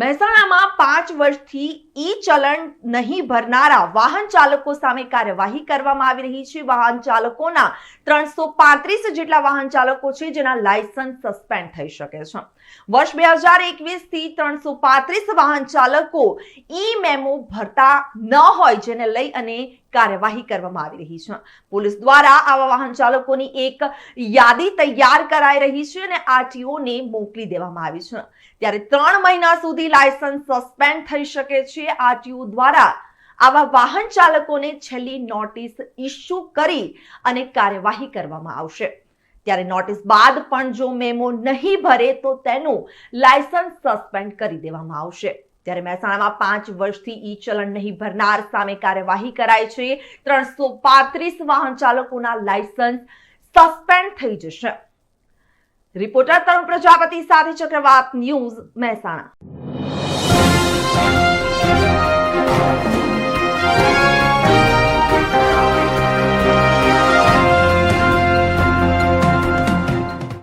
મહેસાણામાં પાંચ વર્ષથી ઈ ચલણ નહીં ભરનારા વાહન ચાલકો સામે કાર્યવાહી કરવામાં આવી રહી છે. વાહન ચાલકોના ત્રણસો પાંત્રીસ જેટલા વાહન ચાલકો છે, જેના લાયસન્સ સસ્પેન્ડ થઈ શકે છે. વર્ષ બે હજાર એકવીસ ત્રણસો પાંત્રીસ વાહન ચાલકો ઈ મેમો ભરતા ન હોય, જેને લઈ અને કાર્યવાહી કરવામાં આવી રહી છે. પોલીસ દ્વારા આવા વાહન ચાલકોની એક યાદી તૈયાર કરાઈ રહી છે અને આરટીઓને મોકલી દેવામાં આવી છે. ત્યારે ત્રણ મહિના સુધી લાયસન્સ સસ્પેન્ડ થઈ શકે છે. આરટીઓ દ્વારા આવા વાહન ચાલકોને છેલ્લી નોટિસ ઇસ્યુ કરી અને કાર્યવાહી કરવામાં આવશે. ત્યારે નોટિસ બાદ પણ જો મેમો નહીં ભરે તો તેનું લાયસન્સ સસ્પેન્ડ કરી દેવામાં આવશે. ત્યારે મહેસાણામાં પાંચ વર્ષથી ઈ ચલણ નહીં ભરનાર સામે કાર્યવાહી કરાય છે. ત્રણસો પાંત્રીસ વાહન ચાલકોના લાયસન્સ સસ્પેન્ડ થઈ જશે. રિપોર્ટર તરુણ પ્રજાપતિ સાથે ચક્રવાત ન્યૂઝ મહેસાણા. Thank you.